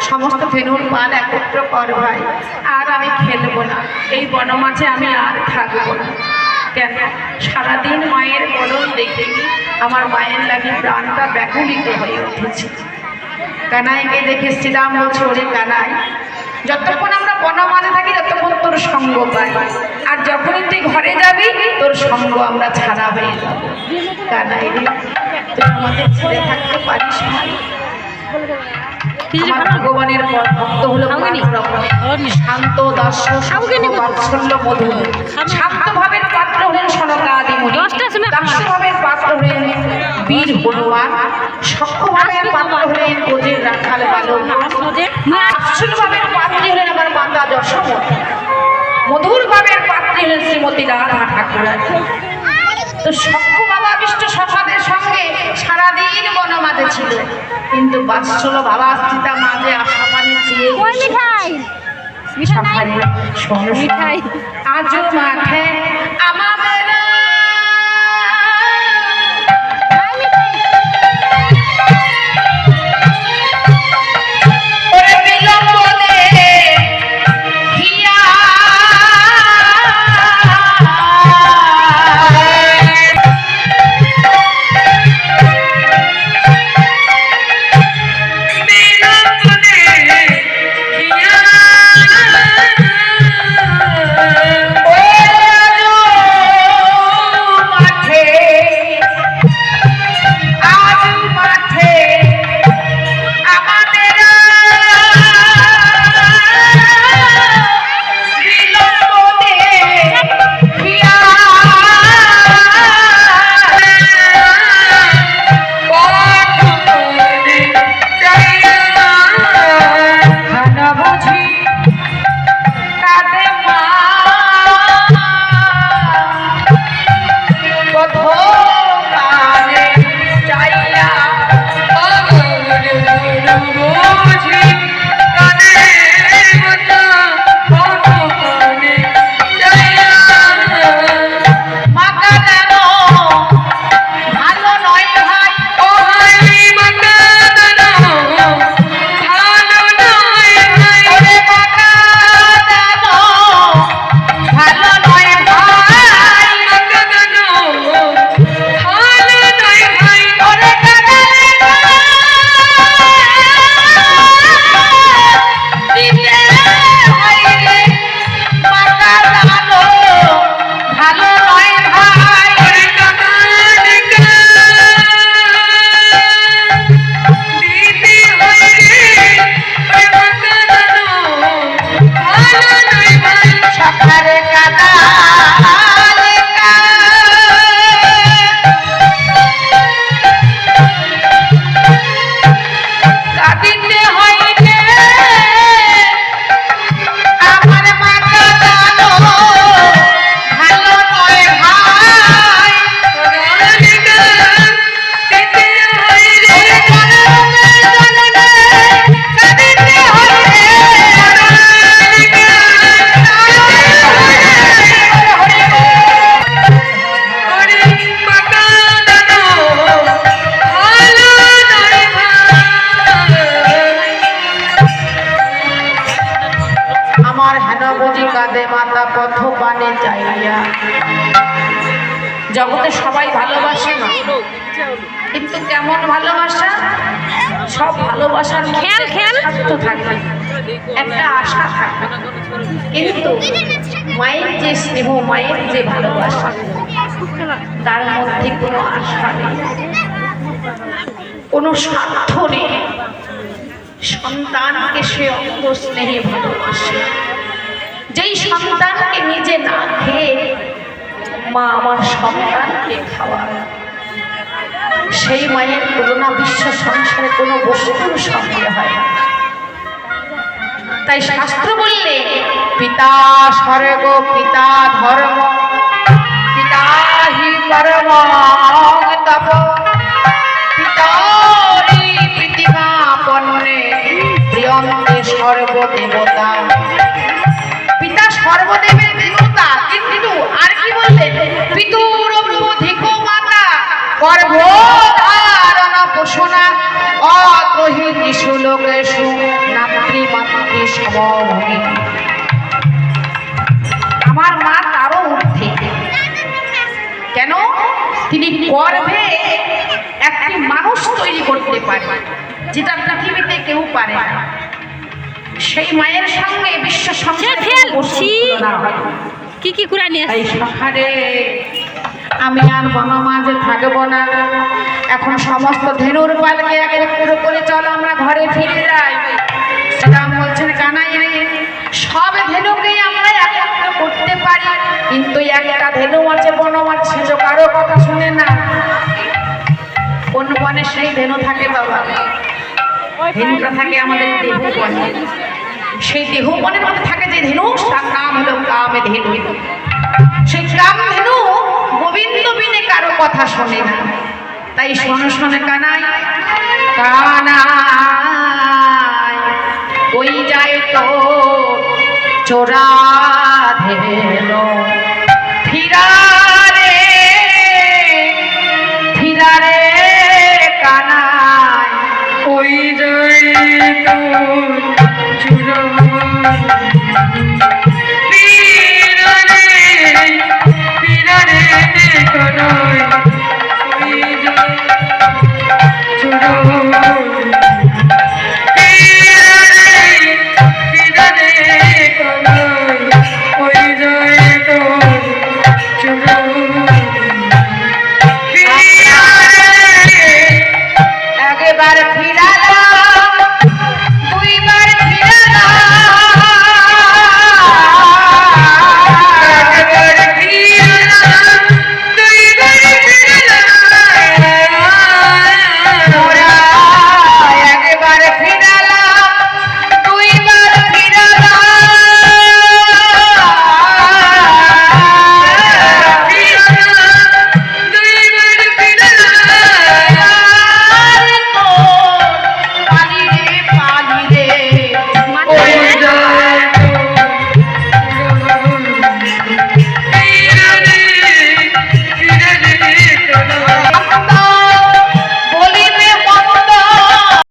সমস্ত ফেনুর পান একত্র কর ভাই। আর আমি খেলব না। এই বনমাঝে আমি আর থাকব না। কেন? সারাদিন মায়ের বলন দেখে আমার মায়ের লাগে প্রাণটা ব্যাকুলিত হয়ে উঠেছে। কানাইকে দেখে শ্রীরাম বলছে, ওরে কানাই, যতক্ষণ আমরা বনমাঝে থাকি ততক্ষণ তোর সঙ্গ পাই। আর যখনই তুই ঘরে যাবি, তোর সঙ্গ আমরা ছাড়া হয়ে যাব। কানাই তুই আমাদের ছেড়ে থাকতে পারিস না। আমার ভগবানের পর ভক্ত হলো। শান্ত বাৎসল্য মধু শান্ত ভাবের পাত্র হলেন ভাবের পাত্র হলেন বীর হনুমান। সক্ষ ভাবের পাত্র হলেন গোজের রাখাল বালক। আসল ভাবের পাত্রী হলেন আমার মাতা যশোমতী মধুর ভাবের পাত্রী হলেন শ্রীমতী রাধা ঠাকুরানী তো সক্ষ বাবা বিষ্ট সখাদের সঙ্গে সারাদিন বনমাঝে ছিল। কিন্তু বাৎসল বাবা সীতা মাঝে আশা পানি চেয়ে। মিঠাই। আজও মাঠে জগতে সবাই ভালোবাসে না। কিন্তু কেমন ভালোবাসা? সব ভালোবাসার মধ্যে খেল, খেল। স্বার্থ থাকে একটা আশা থাকে কিন্তু মায়ের যে স্নেহ মায়ের যে ভালোবাসা তার মধ্যে কোনো আশা নেই। কোনো স্বার্থ নেই। সন্তানকে সে অন্ত স্নেহে ভালোবাসে। মা আমার সন্তানকে খাওয়ায়। সেই মায়ের তুলনা বিশ্ব সংসারে কোনো বস্তুর সঙ্গে হয় না। তাই শাস্ত্র বললে, পিতা স্বর্গ, পিতা ধর্ম। গর্ভ ধারণ পোষণা অত্রহি দিশু লোকেশু নাত সমভূমি। আমার মা তারও ঊর্ধ্বে কেন? তিনি গর্ভে একটি মানুষ তৈরি করতে পারে যেটা পৃথিবীতে কেউ পারে না। সেই মায়ের সঙ্গে বিশ্ব সংসারে। কি কি নিয়ে তাই সকালে আমি আর বনমাঝে থাকব না। এখন সমস্ত ধেনুর পালকে এক একটু করে চলো আমরা ঘরে ফিরে যাই। শ্রীরাম বলছেন কানাই সব ধেনুকেই আমরা একত্র করতে পারি কিন্তু একটা ধেনু আছে বনমাঝ সে তো কারও কথা শুনে না। কোন বনে সেই ধেনু থাকে বাবা? ধেনুটা থাকে আমাদের দেহ বনে। সেই দেহ বনের মধ্যে থাকে যে ধেনু তার নাম হলো কামে ধেনু সেই কাম ধেনু কথা শোনে তাই শোনো শোনে কানাই কানাই ওই যায় তো চোরা ধেলো ফিরা